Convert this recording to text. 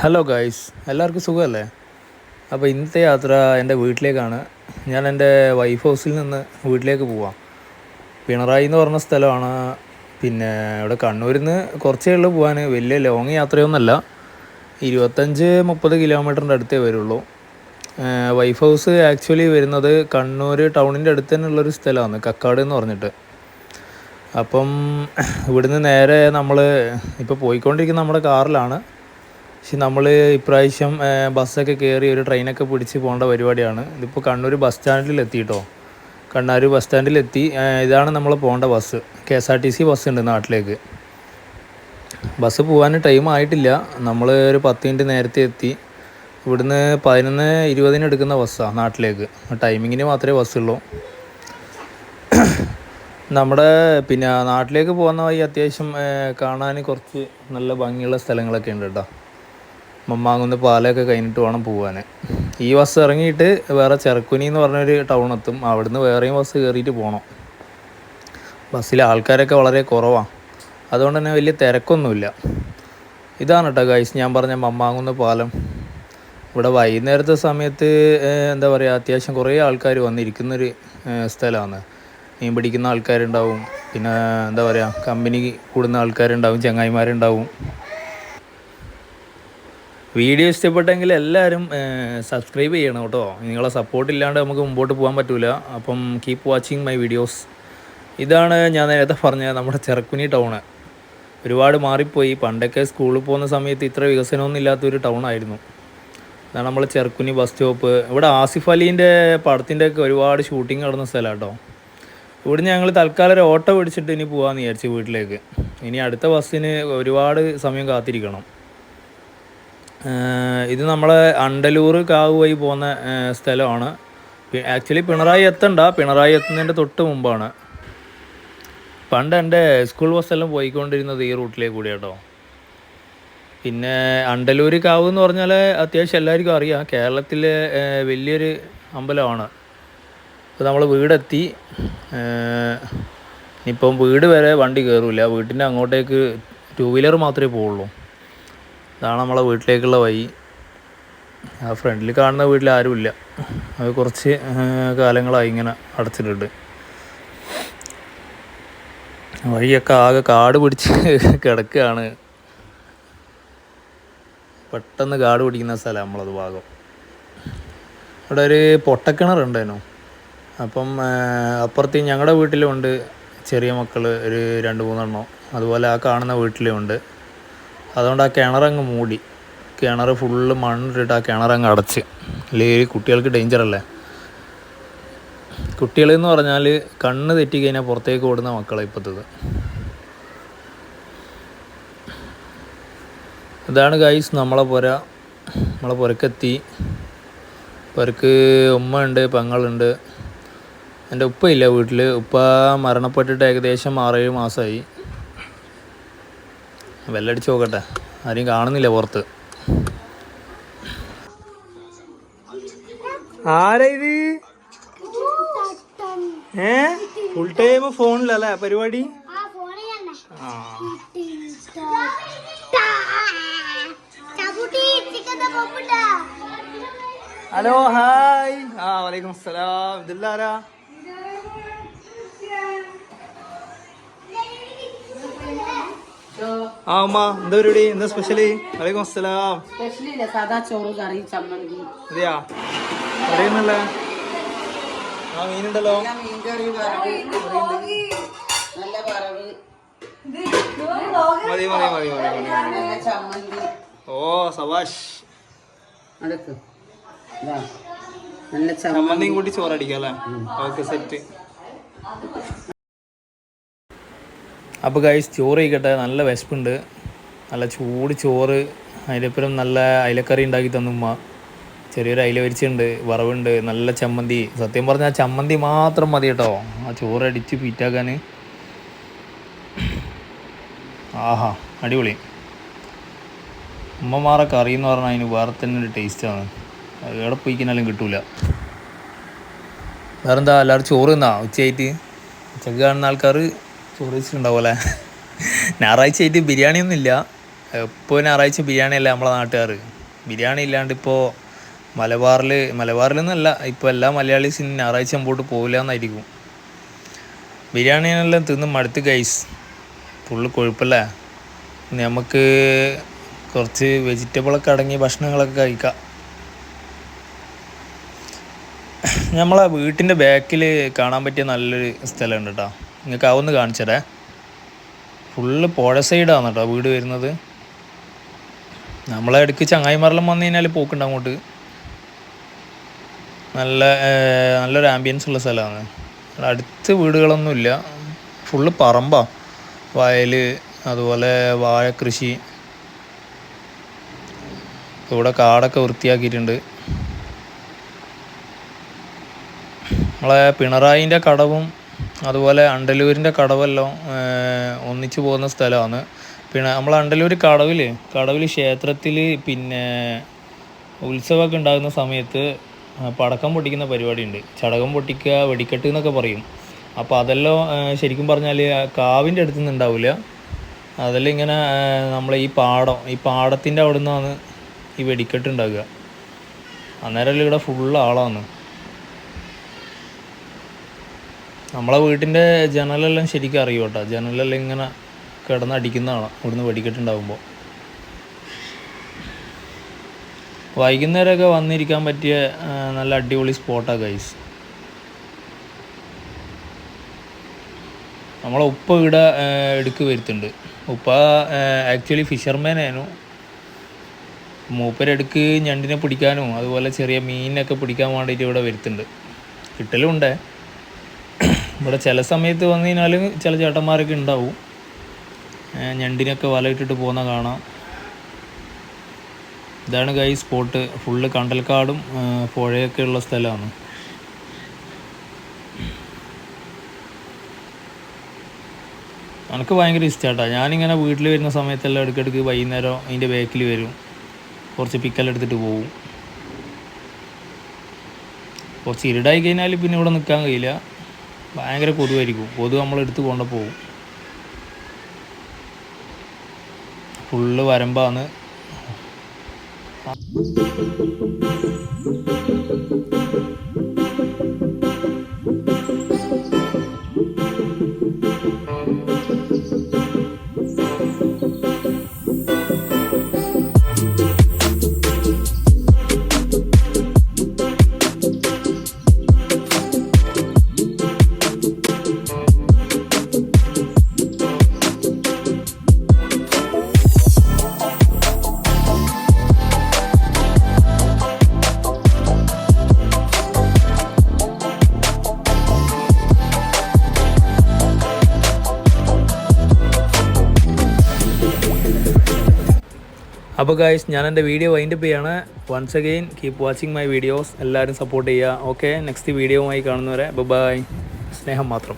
Hello guys എല്ലാവർക്കും സുഖമല്ലേ? അപ്പോൾ ഇന്നത്തെ യാത്ര എന്റെ വീട്ടിലേക്കാണ്. ഞാൻ എന്റെ വൈഫ് ഹൗസിൽ നിന്ന് വീട്ടിലേക്ക് പോവാം. പിണറായി എന്ന് പറഞ്ഞ സ്ഥലമാണ്. പിന്നെ ഇവിടെ കണ്ണൂരിൽ നിന്ന് കുറച്ചേ ഉള്ളൂ പോകാൻ വലിയ ലോങ് യാത്രയൊന്നുമല്ല. ഇരുപത്തഞ്ച് മുപ്പത് കിലോമീറ്ററിന്റെ അടുത്തേ വരുള്ളൂ. വൈഫ് ഹൗസ് ആക്ച്വലി വരുന്നത് കണ്ണൂർ ടൗണിന്റെ അടുത്ത് തന്നെയുള്ളൊരു സ്ഥലമാണ് കക്കാട് എന്ന് പറഞ്ഞിട്ട്. അപ്പം ഇവിടുന്ന് നേരെ നമ്മൾ ഇപ്പോൾ പോയിക്കൊണ്ടിരിക്കുന്ന നമ്മുടെ കാറിലാണ്. പക്ഷെ നമ്മൾ ഇപ്രാവശ്യം ബസ്സൊക്കെ കയറി ഒരു ട്രെയിനൊക്കെ പിടിച്ച് പോകേണ്ട പരിപാടിയാണ്. ഇതിപ്പോൾ കണ്ണൂർ ബസ് സ്റ്റാൻഡിൽ എത്തിയിട്ടോ കണ്ണൂർ ബസ് സ്റ്റാൻഡിലെത്തി ഇതാണ് നമ്മൾ പോകേണ്ട bus. K S R T C bus ഉണ്ട് നാട്ടിലേക്ക്. ബസ് പോകാൻ ടൈം ആയിട്ടില്ല. നമ്മൾ ഒരു പത്ത് മിനിറ്റ് നേരത്തെ എത്തി. ഇവിടുന്ന് പതിനൊന്ന് ഇരുപതിന് എടുക്കുന്ന ബസ്സാണ് നാട്ടിലേക്ക്. ടൈമിങ്ങിന് മാത്രമേ ബസ്സുള്ളൂ നമ്മുടെ പിന്നെ നാട്ടിലേക്ക് പോകുന്ന വഴി അത്യാവശ്യം കാണാൻ കുറച്ച് നല്ല ഭംഗിയുള്ള സ്ഥലങ്ങളൊക്കെ ഉണ്ട് കേട്ടോ. മമ്മാങ്കുന്ന് പാലൊക്കെ കഴിഞ്ഞിട്ട് വേണം പോകാൻ ഈ ബസ് ഇറങ്ങിയിട്ട് വേറെ ചെറുക്കുനി എന്ന് പറഞ്ഞൊരു ടൗൺ എത്തും. അവിടുന്ന് വേറെയും ബസ് കയറിയിട്ട് പോകണം ബസ്സിലെ ആൾക്കാരൊക്കെ വളരെ കുറവാണ് അതുകൊണ്ട് തന്നെ വലിയ തിരക്കൊന്നുമില്ല. ഇതാണ് കേട്ടോ ഗൈസ് ഞാൻ പറഞ്ഞ മമ്മാങ്കുന്ന് പാലം. ഇവിടെ വൈകുന്നേരത്തെ സമയത്ത് എന്താ പറയുക അത്യാവശ്യം കുറേ ആൾക്കാർ വന്നിരിക്കുന്നൊരു സ്ഥലമാണ്. മീൻ പിടിക്കുന്ന ആൾക്കാരുണ്ടാവും. പിന്നെ എന്താ പറയുക കമ്പനി കൂടുന്ന ആൾക്കാരുണ്ടാവും ചങ്ങായിമാരുണ്ടാവും. വീഡിയോ ഇഷ്ടപ്പെട്ടെങ്കിൽ എല്ലാവരും സബ്സ്ക്രൈബ് ചെയ്യണം കേട്ടോ. നിങ്ങളെ സപ്പോർട്ട് ഇല്ലാണ്ട് നമുക്ക് മുമ്പോട്ട് പോകാൻ പറ്റില്ല അപ്പം കീപ്പ് വാച്ചിങ് മൈ വീഡിയോസ് ഇതാണ് ഞാൻ നേരത്തെ പറഞ്ഞ നമ്മുടെ ചെറുക്കുനി ടൗണ് ഒരുപാട് മാറിപ്പോയി. പണ്ടൊക്കെ സ്കൂളിൽ പോകുന്ന സമയത്ത് ഇത്ര വികസനമൊന്നും ഇല്ലാത്തൊരു ടൗൺ ആയിരുന്നു. അതാണ് നമ്മൾ ചെറുക്കുനി ബസ് സ്റ്റോപ്പ് ഇവിടെ ആസിഫ് അലീന്റെ പടത്തിന്റെ ഒക്കെ ഒരുപാട് ഷൂട്ടിംഗ് നടന്ന സ്ഥലമാണ് കേട്ടോ. ഇവിടുന്ന് ഞങ്ങൾ തൽക്കാലം ഒരു ഓട്ടോ പിടിച്ചിട്ട് ഇനി പോകാമെന്ന് വിചാരിച്ചു വീട്ടിലേക്ക്. ഇനി അടുത്ത ബസ്സിന് ഒരുപാട് സമയം കാത്തിരിക്കണം. ഇത് നമ്മൾ അണ്ടലൂർ കാവ് വഴി പോകുന്ന സ്ഥലമാണ്. ആക്ച്വലി പിണറായി എത്തണ്ട. പിണറായി എത്തുന്നതിന്റെ തൊട്ട് മുമ്പാണ്. പണ്ട് എന്റെ സ്കൂൾ ബസ്സെല്ലാം പോയിക്കൊണ്ടിരുന്നത് ഈ റൂട്ടിലേക്ക് കൂടി കേട്ടോ. പിന്നെ അണ്ടലൂർ കാവ് എന്ന് പറഞ്ഞാൽ അത്യാവശ്യം എല്ലാവർക്കും അറിയാം. കേരളത്തിലെ വലിയൊരു അമ്പലമാണ്. അപ്പോൾ നമ്മൾ വീടെത്തി. ഇപ്പം വീട് വരെ വണ്ടി കയറില്ല വീട്ടിന്റെ അങ്ങോട്ടേക്ക് ടൂ വീലർ മാത്രമേ പോവുള്ളൂ. ഇതാണ് നമ്മളെ വീട്ടിലേക്കുള്ള വഴി. ആ ഫ്രണ്ടിൽ കാണുന്ന വീട്ടിൽ ആരുമില്ല അത് കുറച്ച് കാലങ്ങളായി ഇങ്ങനെ അടച്ചിട്ടുണ്ട്. വഴിയൊക്കെ ആകെ കാട് പിടിച്ച് കിടക്കുകയാണ്. പെട്ടെന്ന് കാട് പിടിക്കുന്ന സ്ഥലം നമ്മളത് ഭാഗം. ഇവിടെ ഒരു പൊട്ടക്കിണറുണ്ടായിരുന്നു അപ്പം അപ്പുറത്ത് ഞങ്ങളുടെ വീട്ടിലുമുണ്ട് ചെറിയ മക്കൾ ഒരു രണ്ട് മൂന്നെണ്ണം. അതുപോലെ ആ കാണുന്ന വീട്ടിലും ഉണ്ട്. അതുകൊണ്ട് ആ കിണറങ്ങ് മൂടി. കിണർ ഫുള്ള് മണ്ണിട്ടിട്ട് ആ കിണറങ്ങ് അടച്ച്. അല്ലെങ്കിൽ കുട്ടികൾക്ക് ഡേഞ്ചർ അല്ലേ? കുട്ടികളെന്ന് പറഞ്ഞാൽ കണ്ണ് തെറ്റി കഴിഞ്ഞാൽ പുറത്തേക്ക് ഓടുന്ന മക്കളെ ഇപ്പോഴത്തത് ഇതാണ് ഗൈസ് നമ്മളെ പുര. നമ്മളെ പുരക്കെത്തി. പുരക്ക് ഉമ്മ ഉണ്ട് പെങ്ങളുണ്ട്. എന്റെ ഉപ്പയില്ല വീട്ടിൽ ഉപ്പ മരണപ്പെട്ടിട്ട് ഏകദേശം ആറേഴ് മാസമായി വെല്ലടിച്ച് നോക്കട്ടെ ആരെയും കാണുന്നില്ല പുറത്ത്? ആരായത് ഏ? ഫുൾ ടൈം ഫോണിലല്ലേ പരിപാടി? Hello hi. ആ വലൈക്കും അസ്സലാം. ഇതില്ലാരാ? ആ ഉമ്മ എന്താ പരിപാടി? എന്താ സ്പെഷ്യൽ വലൈക്കും അസ്സലാം. സ്പെഷ്യലില്ല സാദാ ചോറ് കറി ചമ്മന്തി അതെയാ? ആ മീനുണ്ടല്ലോ. മതി മതി മതി മതി ഓ സവാഷ് നല്ല ചമ്മന്തി. ചമ്മന്തിയും കൂട്ടി ചോറടിക്കാം അല്ലേ? ഓക്കെ സെറ്റ് അപ്പോൾ ഗൈസ് ചോറ് കഴിക്കട്ടെ. നല്ല വിശപ്പുണ്ട്. നല്ല ചൂട് ചോറ്. അതിലപ്പുറം നല്ല അയിലക്കറി ഉണ്ടാക്കി തന്നുമ്മ ചെറിയൊരു അയില വരിച്ചുണ്ട് വറവുണ്ട് നല്ല ചമ്മന്തി. സത്യം പറഞ്ഞാൽ ചമ്മന്തി മാത്രം മതി കേട്ടോ. ആ ചോറ് അടിച്ച് പീറ്റാക്കാൻ ആഹാ അടിപൊളി. ഉമ്മമാരെ കറി എന്ന് പറഞ്ഞാൽ അതിന് വേറെ തന്നെ ഒരു ടേസ്റ്റാണ് അത് എവിടെ കഴിഞ്ഞാലും കിട്ടൂല. വേറെന്താ എല്ലാവരും ചോറ് തിന്നാ? ഉച്ചയായിട്ട്? ഉച്ചയ്ക്ക് കാണുന്ന ആൾക്കാർ ചോറ് വെച്ചിട്ടുണ്ടാവും അല്ലേ? ഞായറാഴ്ച ആയിട്ട് ബിരിയാണി ഒന്നും ഇല്ല. ഇപ്പോൾ ഞായറാഴ്ച ബിരിയാണി അല്ല നമ്മളെ നാട്ടുകാർ ബിരിയാണി ഇല്ലാണ്ട് ഇപ്പോൾ മലബാറിൽ നിന്നല്ല ഇപ്പോൾ എല്ലാ മലയാളീസിനും ഞായറാഴ്ച മുമ്പോട്ട് പോകില്ല എന്നായിരിക്കും ബിരിയാണിയെല്ലാം തിന്ന് മടുത്ത് ഗൈസ് ഫുള്ള് കൊഴുപ്പല്ലേ? നമുക്ക് കുറച്ച് വെജിറ്റബിളൊക്കെ അടങ്ങിയ ഭക്ഷണങ്ങളൊക്കെ കഴിക്കാം. നമ്മളെ വീട്ടിന്റെ ബാക്കിൽ കാണാൻ പറ്റിയ നല്ലൊരു സ്ഥലമുണ്ട് കേട്ടോ നിങ്ങൾക്ക് അതൊന്ന് കാണിച്ചതേ. ഫുള്ള് പുഴ സൈഡാണ് കേട്ടോ വീട് വരുന്നത്. നമ്മളെ ഇടയ്ക്ക് ചങ്ങായിമാരെല്ലാം വന്നു കഴിഞ്ഞാൽ പോക്കുണ്ട് അങ്ങോട്ട്. നല്ല നല്ലൊരു ആംബിയൻസ് ഉള്ള സ്ഥലമാണ്. അടുത്ത് വീടുകളൊന്നുമില്ല ഫുള്ള് പറമ്പാ. വയൽ അതുപോലെ വാഴ കൃഷി. ഇവിടെ കാടൊക്കെ വൃത്തിയാക്കിയിട്ടുണ്ട്. നമ്മളെ പിണറായിന്റെ കടവും അതുപോലെ അണ്ടലൂരിന്റെ കടവെല്ലാം ഒന്നിച്ചു പോകുന്ന സ്ഥലമാണ്. പിന്നെ നമ്മൾ അണ്ടലൂർ കടവിൽ കടവിൽ ക്ഷേത്രത്തിൽ പിന്നെ ഉത്സവമൊക്കെ ഉണ്ടാകുന്ന സമയത്ത് പടക്കം പൊട്ടിക്കുന്ന പരിപാടിയുണ്ട്. ചടകം പൊട്ടിക്കുക വെടിക്കെട്ട് എന്നൊക്കെ പറയും. അപ്പോൾ അതെല്ലാം ശരിക്കും പറഞ്ഞാൽ കാവിന്റെ അടുത്ത് നിന്ന് ഉണ്ടാവില്ല. അതെല്ലാം ഇങ്ങനെ നമ്മൾ ഈ പാടം ഈ പാടത്തിന്റെ അവിടെ നിന്നാണ് ഈ വെടിക്കെട്ട് ഉണ്ടാകുക അന്നേരം ഇവിടെ ഫുള്ള് ആളാണ്. നമ്മളെ വീട്ടിന്റെ ജനലെല്ലാം ശരിക്കും അറിയും കേട്ടോ. ജനലെല്ലാം ഇങ്ങനെ കിടന്നടിക്കുന്നതാണ് ഇവിടുന്ന് വെടിക്കെട്ടുണ്ടാകുമ്പോൾ വൈകുന്നേരമൊക്കെ വന്നിരിക്കാൻ പറ്റിയ നല്ല അടിപൊളി സ്പോട്ടാണ് ഗൈസ് നമ്മളെ ഉപ്പ ഇവിടെ എടുക്ക് വരുത്തുണ്ട് ഉപ്പ ആക്ച്വലി ഫിഷർമാനായിരുന്നു മൂപ്പരെടുക്ക് ഞണ്ടിനെ പിടിക്കാനും അതുപോലെ ചെറിയ മീനിനൊക്കെ പിടിക്കാൻ വേണ്ടിയിട്ട് ഇവിടെ വരുത്തുണ്ട് കിട്ടലുണ്ടേ. ഇവിടെ ചില സമയത്ത് വന്നു കഴിഞ്ഞാൽ ചില ചേട്ടന്മാരൊക്കെ ഉണ്ടാവും. ഞണ്ടിനൊക്കെ വലയിട്ടിട്ട് പോകുന്ന കാണാം. ഇതാണ് കൈ സ്പോട്ട് ഫുള്ള് കണ്ടൽക്കാടും പുഴയൊക്കെ ഉള്ള സ്ഥലമാണ്. എനിക്ക് ഭയങ്കര ഇഷ്ടമാട്ടോ ഞാനിങ്ങനെ വീട്ടിൽ വരുന്ന സമയത്തെല്ലാം ഇടയ്ക്കിടയ്ക്ക് വൈകുന്നേരം അതിന്റെ ബാക്കിൽ വരും. കുറച്ച് പിക്കലെടുത്തിട്ട് പോവും. കുറച്ച് ഇരുടായി കഴിഞ്ഞാൽ പിന്നെ ഇവിടെ നിൽക്കാൻ കഴിയില്ല. ഭയങ്കര കൊതുവായിരിക്കും. കൊതു നമ്മളെടുത്ത് കൊണ്ടു പോകും. ഫുള്ള് വരമ്പാണ് അപ്പോൾ ഗായ്സ് ഞാൻ എന്റെ വീഡിയോ വൈൻഡ് അപ്പ് ചെയ്യാണ്. Once again keep watching my videos എല്ലാവരും സപ്പോർട്ട് ചെയ്യുക ഓക്കെ നെക്സ്റ്റ് വീഡിയോ വീഡിയോവുമായി കാണുന്നവരെ ബൈ സ്നേഹം മാത്രം.